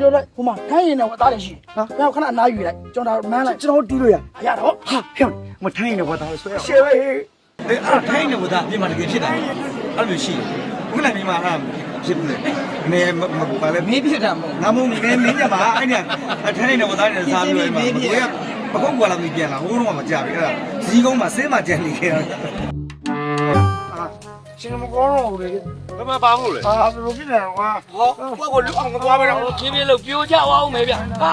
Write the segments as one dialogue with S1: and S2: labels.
S1: ပြောလိုက်ဟိုမှာထိုင်းရင်တော့အသားလည်းရှိတယ်နော်ခဏအနားယူလိုက်ကျွန်တော်မန်းလိုက်
S2: ကျွန်တော်တီးလို့ရ
S1: အရတော့
S2: ဟာဖျောင်းမထိုင်းနေဘာသာဆွဲရ
S3: ရှယ်ပဲဟေးအဲ့အဲ့ထိုင်းနေဝဒပြင်မှာတကယ်ဖြစ်တာအဲ့လိုရှိတယ်ခုနကဒီမှာအဲ့ဖြစ်ဘူးလေနေဘာလဲ
S2: မေးဖြစ်တာမဟုတ်
S3: ငါမုံနေမင်းညမှာအဲ့ဒီထိုင်းနေဝဒနဲ့စားပြီးတော့ကိုကပကုတ်ကွာလာပြီးပြန်လာဟိုးတော့မှကြာပြီအဲ့ဒါဇီးကုန်းမှာစင်းမှကြံနေခဲ့တာ
S1: ရှင်မကောင်းတော့ဘူးလေ
S4: ဘယ်မှာပါမို့လဲ
S1: အာဘယ်လိုဖြစ်နေလဲကွာ
S3: ဟောကိုကလူအောင်သွားပဲတော့
S1: ဖြည်းဖြည်းလို့ပြိုးကြအောင်မယ်ဗျဟာ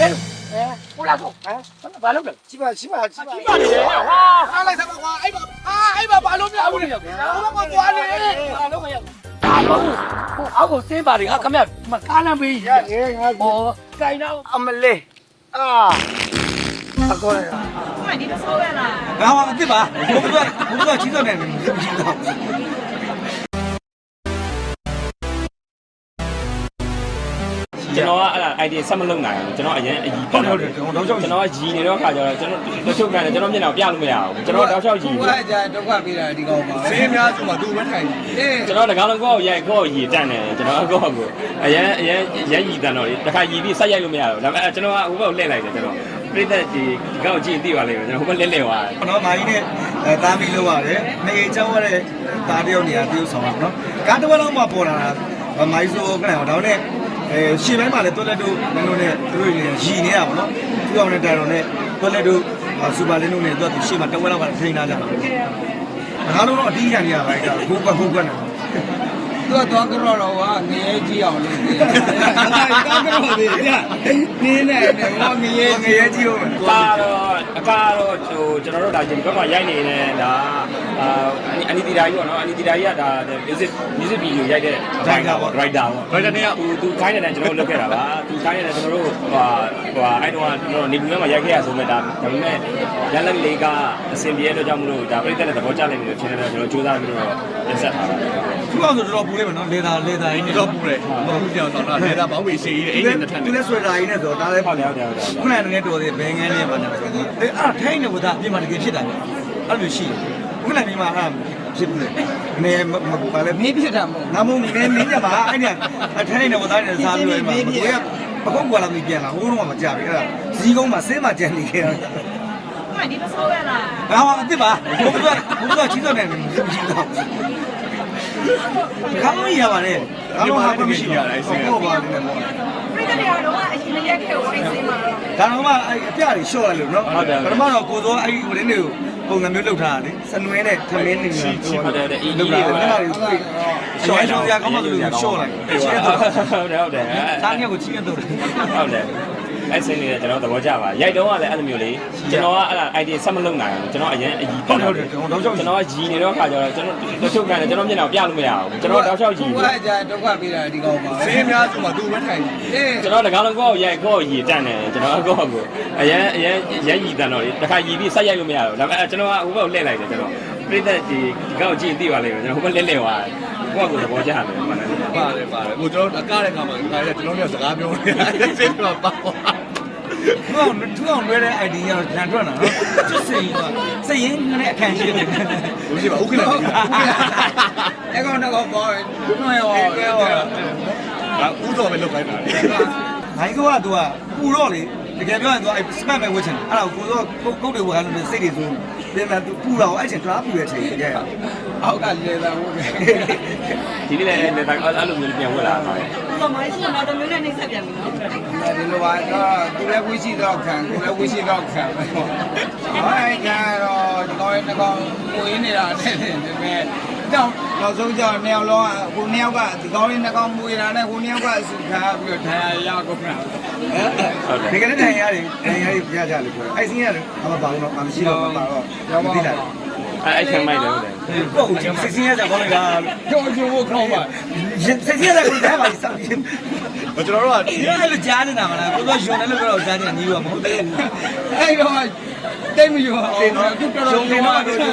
S1: ဘယ်အဲဟိုလာတော့ဟမ်ဘာလုပ်လဲ
S2: ချိပါချိပါချိပါ
S1: ပါနေတယ်ဟာအားလိုက်သမားကွာအဲ့ပါအာအဲ့ပါဘာလို့မရဘူးလဲဟိုကသွားနေဘာလို့မရအာဘဟိုအောက်ကိုစင်းပါတယ်ဟာခမရမကားလမ်းပေးရ
S2: အေးငါ
S1: ဟောကြိုင်တော့
S2: အမလေးအာအကောရ
S5: မှဒီတစ်ဆိုးပဲလား
S3: ငါဟာအစ်စ်ပါဘုရားဘုရားကြီးစွတ်နေတယ်
S4: ကျွန်တော်ကအဲ့ဒါ idea ဆက်မလုပ်နိုင်ဘူးကျွန်တော်အရင်အကြီး
S3: ဟုတ်တယ်ဟုတ်တယ်ကျွန်တော်တော့ကျွ
S4: န်တော်ကရီနေတဲ့အခါကျတော့ကျွန်တော်တချို့ကန်တယ်ကျွန်တော်မျက်နှာပြလို့မရဘူးကျွန်တော်တောက်လျှောက်ရီ
S2: ဘူးကကြာဒုက္ခပေးတာဒီကောင်ပါ
S4: ဆေးအများစုမှာသူပဲထိုင်
S2: အေး
S4: ကျွန်တော်တကားလုံးကောက်ရိုက်ကောက်ရီတန်တယ်ကျွန်တော်ကောက်ကိုအရင်အရင်ရက်ရီတန်တော့လေတခါရီပြီးဆက်ရိုက်လို့မရဘူးဒါပေမဲ့ကျွန်တော်ကဟိုဘက်ကိုလှည့်လိုက်တယ်ကျွန်တော် ပြိသက်ဒီဒီကောင်ကြည့်သိပါလိမ့်မယ်ကျွန်တော်ဟိုဘက်လှည့်လှည့်သွားတယ်
S3: နော်မာကြီးနဲ့အဲတာမီလို့ရတယ်နေချောင်းရတဲ့တာတယောက်နေရာပြုဆောင်အောင်နော်ကားတစ်ဝက်လုံးမှပေါ်လာတာမိုင်းဆိုခဏတော့ဒါနဲ့အဲရှေ့ပိုင်းမှာလည်းတွက်လက်တို့နင်းတို့နဲ့သူတို့ရည်နေတာပေါ့နော်သူအောင်နဲ့တိုင်တော်နဲ့တွက်လက်တို့စူပါလင်းတို့နဲ့သူကရှေ့မှာတစ်ဝက်လောက်ကထိန်းထားကြတာငါတို့တော့အတီးခံနေရပါကြဘူးကွက်ဟုတ်ကွက်နေ
S2: သူကသွားကြတော့တော့ကငရဲကြီးအောင်လုပ်တယ်သွားကြတော့သေးတယ်နင်းနေတယ်ဟောငရဲ
S3: င
S2: ကြီး
S3: ရဲကြီးဟုတ်
S4: ကားတော့အကားတော့ဟိုကျွန်တော်တို့ဒါဒီဘက်မှာရိုက်နေတယ်ဒါ အာအနီတီဒါကြီးပေါ့နော်အနီတီဒါကြီးကဒါ music music video ရိုက်တဲ့ driver ပေါ့ driver ပေါ့ driver တယောက်သူသူခိုင်းတယ်ကျွန်တော်တို့လုပ်ခဲ့တာပါသူခိုင်းတယ်ကျွန်တော်တို့ဟိုဟိုအဲ့တော့ကျွန်တော်နေဘူးထဲမှာရိုက်ခဲ့ရဆိုမဲ့ဒါဒါပေမဲ့ရလက်လေးကအစင်ပြေတဲ့အတွက်ကြောင့်မလို့ဒါပြိတ္တနဲ့သဘောကျနိုင်တယ်လို့ထင်တယ်ကျွန်တော်စူးစမ်းပြီးတော့တင်ဆက်ထားတာ
S3: သူအောင်ဆိုတော်တော်ပူလိမ့်မယ်နော်လေသာလေသာကြီးနေ
S6: တော့ပူတယ်မဟုတ်ကြောင်တော့လေဒါဘောင်းဝေရှိကြီးတဲ့အိမ်နဲ့ထန်
S3: သူ
S6: တယ်
S3: လည်းဆွဲတာကြီးနဲ့ဆိုတော့ဒါလည်း
S4: ဟုတ်တယ်ဟုတ်တယ်ဟုတ်တယ်
S3: ခုနကလည်းတော်သေးဘယ်ငန်းနဲ့ပါနေအဲ့အဲ့ထိုင်းနေဝဒပြင်မှာတကယ်ဖြစ်တာအဲ့လိုရှိတယ် ခုနကဒီမှာဟာဖြစ်ဘူးလေနေဘာလဲ
S2: မင်းဖြစ်တာမဟုတ်
S3: ငါမုံနေမင်းကြပါအဲ့ဒါအထိုင်းနဲ့ဝသားနဲ့စားပြီးတော့မှာကိုရပကုတ်ကွာလာမပြန်လာဟိုးတော့မကြပြီအဲ့ဒါဇီးကုန်းမှာဆင်းမှာကြံနေခဲ့တာ
S5: မှဒီမဆိုးရ
S3: လားဟာအစ်စ်ပါဘုရားဘုရားကြီးတော့နေကြီးတော့ကောင်းရပါနဲ့ကောင်းပါမရှိရတာအဲ့စင်ဟုတ်ပါဘူး
S5: ပြိတ္တတွေကတော့အရင်ရက်ခဲ့ကိုအိ
S3: တ်စင်းမှာတော့ဒါတော့မှအပြတွေရှော့ရလို့နော်ပထမတော့ကိုသောအဲ့ဒီဝင်းတွေကို ပုံစံမျိုးလုပ်ထားတာလေစနွဲနဲ့သမင်းနေနေတာလုပ်တာလေမျက်နှာတွေကိုရှော့ရှော့ရကောင်းမှလို့ရှော့လိုက်ချီးတော့
S4: ဟုတ်တယ်ဟုတ်တယ်
S3: သားငယ်ကိုချီးရတော့တယ်
S4: ဟုတ်တယ် အဲ့စင်းလေးကျွန်တော်သဘောကျပါရိုက်တော့ကလည်းအဲ့လိုမျိုးလေကျွန်တော်ကအဲ့ဒါ idea ဆက်မလုပ်နိုင်ဘူးကျွန်တော်အရင်အကြီးကျွန်တော်ကကြီးနေတော့ခါကျတော့ကျွန်တော်တချို့ကန်တယ်ကျွန်တော်မျက်နှာပြလို့မရဘူးကျွန်တော်တောက်လျှောက်ကြီး
S2: ဘုရားကြာဒုက္ခပေးတာဒီကောင်ပါ
S6: ဈေးများဆိုမှသူ့ဘက်ထိုင်
S2: အေး
S4: ကျွန်တော်တကားလုံးကိုယ့်ကိုရိုက်ကိုယ့်ကိုရီတန့်တယ်ကျွန်တော်ကိုယ့်ကိုအရင်အရင်ရရီတန့်တော့လေတခါရီပြီးဆက်ရိုက်လို့မရဘူးဒါပေမဲ့ကျွန်တော်ကဟိုဘက်ကိုလှည့်လိုက်တယ်ကျွန်တော်ပြိသက်ဒီဒီကောင်ကြည့်သိပါလိမ့်မယ်ကျွန်တော်ဟိုဘက်လှည့်လှည့်သွားကိုယ့်ကိုသဘောကျတယ်မှန်တယ်
S6: ပါတယ်ပါတယ်ဟိုကျွန်တော်အကားတဲ့ခါမှာခါရကျွန်တော်တို့စကားပြောနေတာဈေးကပါပါ
S3: သူအောင်သူအောင်လွဲတဲ့ idea ကတော့လန်ထွက်တာနော်ကျွတ်စိန်ကစိတ်ရင်းနဲ့အခန့်ရှိတယ်
S6: ဘူးရှိပါဦးခဏလေး
S2: အဲ့ကောင်တော့ပေါ့နှွဲရော
S6: အာဦးတော်ပဲလောက်ခိုင်းတာ
S3: ဘိုင်းကောကသူကပူတော့လေတကယ်ပြောရင်သူကစပတ်ပဲဝှက်ချင်အဲ့ဒါကိုကိုတော့ကုတ်တွေဝှက်လို့စိတ်တွေဆိုပြင်မှာသူပူတော့အဲ့ချိန်တွားပူတဲ့အချိန်ကြရ
S2: အောက်ကလေသာဟုတ်တယ်
S4: ဒီနေ့လည်းလည်းအဲ့လိုမျိုးပြန်ဝင်လာပါ တော့မို
S5: င်းရှိတော့တမျိုးနဲ့နှိမ့်ဆက်ပြန်ပြီနော်
S2: ဒီလိုပါတော့သူလည်းဝိရှိတော့ခံသူလည်းဝိရှိတော့ခံပဲဟဲ့ခံတော့ဒီကောင်ရဲ့နှကောင်ကိုရင်းနေတာနဲ့ဒါပေမဲ့ကြောင့်နောက်ဆုံးကြောင့်နှစ်ယောက်လုံးကကိုနှစ်ယောက်ကဒီကောင်ရဲ့နှကောင်မူရတာနဲ့ကိုနှစ်ယောက်ကအစုခံပြီးတော့ဒဏ်ရာရကုန်တာ
S4: ဟုတ်တယ်
S3: ဒီကနေ့ဒဏ်ရာတွေဒဏ်ရာတွေပြကြလို့ပြောအဲ့စင်းရတယ်အမပါဘူးတော့မရှိတော့ပါတော့မသိတာ
S4: အဲ့အဲ့ခံမိုက်တယ်ဟုတ်တယ်
S3: ကိုယ့်ကိုစိတ်စင်းရကြကောင်းလိုက်တာ
S2: ကြောက်ကြဖို့ခေါင်းပါ
S3: စိတ်စင်းရကြကိုတိုင်းပါစောင့်ကြည့်
S6: ကျွန်တော်တို့က
S3: ဒီအဲ့လိုကြားနေတာမလားကိုတော့ယွန်တယ်လို့ပြောတော့ကြားနေတာညီတော့မဟုတ်သေးဘူး
S2: အဲ့တော့တိတ်မယုံအောင်တော့သူတော်
S3: ယွ
S2: တော်
S3: န်တယ်တော့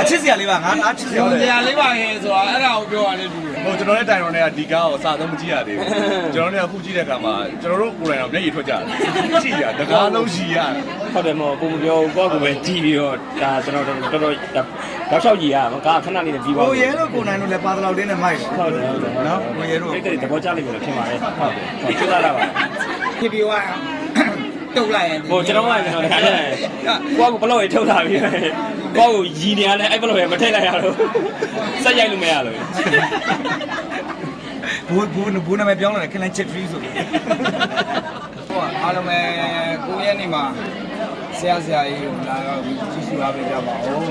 S3: အချစ်စရာလေးပါငါအားချစ်စရာ
S2: ယုံ
S3: လေး
S2: ကြလေးပါရဲ့ဆိုတာအဲ့ဒါကိုပြောရတယ်သူ
S6: ဟိုကျွန်တော်နဲ့တိုင်တော်နဲ့ကဒီကားကိုစာသုံးမကြည့်ရသေးဘူးကျွန်တော်နဲ့အခုကြည့်တဲ့အခါမှာကျွန်တော်တို့ကိုယ်တိုင်တော့မျက်ရည်ထွက်ကြတယ်ကြည့်ရတကားလုံးရှိရ
S4: ဟုတ်တယ်မောကိုမပြောဘူးကိုကကိုပဲကြည့်ပြီးတော့ဒါကျွန်တော်တော်တော်တောက်လျှောက်ကြည့်ရအောင်ကားခဏလေးနဲ့ပြီးသွား
S3: ကိုရဲတို့ကိုနိုင်တို့လည်းပါတလောက်တင်းနဲ့မိုက်
S4: ဟုတ်တယ်ဟုတ်တယ်
S3: နော်ကိုရဲတို့
S4: အဲ့ဒါသဘောကျလိမ့်မယ်လို့ထင်ပါတယ်ဟုတ်တယ်ဟုတ်ကျေးဇူးလာပါ
S2: ဖြစ်ပြီးသွားတုတ်လိုက်ရင်
S4: ဟိုကျွန်တော်ကကျွန်တော်တခါကျရင်ကိုကဘလောက်ရထုတ်လာပြီး ကိုကိုရီနေရတယ်အဲ့ဘလောက်ရမထိတ်လိုက်ရတော့စက်ရိုက်လို့မရလို့
S3: ဘူးဘူးဘူးနာမည်ပြောင်းလာတယ်ခလန်ချစ်ထရီဆိုပြီး
S2: ဟိုအားလုံးပဲကိုရဲ့နေမှာဆရာဆရာကြီးကိုလာတော့ကြည့်ရှုအားပေးကြပါဦး
S4: ဟုတ်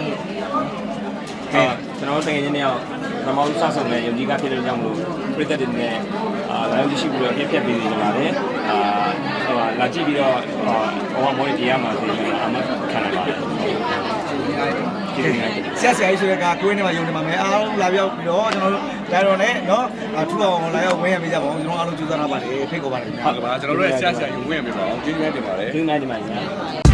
S4: ကျွန်တော်တကယ်ချင်းတယောက်ပထမဆုံးစဆုံတဲ့ယုံကြည်ကဖြစ်တဲ့ကြောင့်မလို့ပြည်သက်တွေနဲ့အာလာရောက်ရှိပြီးတော့ပြည့်ဖြတ်ပေးနေကြပါတယ်အာဟိုလာကြည့်ပြီးတော့ဟိုမော်ရီတရားမှာဆိုရင်အမှခံနိုင်ပါတယ် ကျေးဇူးများ
S3: ဆရာဆရာကြီးဆိုတဲ့ကကိုင်းနေမှာယုံနေမှာမယ်အားလုံးလာပြောက်ပြီးတော့ကျွန်တော်တို့ဒါတော့လည်းနော်ထူအောင်လာရောက်ဝင်းရမိကြပါအောင်ကျွန်တော်အားလုံးကြိုးစားထားပါတယ်ဖိတ်ခေါ်ပါတယ်ခင်ဗျာ
S6: ဟုတ်ကဲ့ပါကျွန်တော်တို့ရဲ့ဆရာဆရာယူဝင်ရပြပါအောင်ကျေးဇူးများတင်ပါတယ်
S4: ကျေးဇူးများတင်ပါတယ်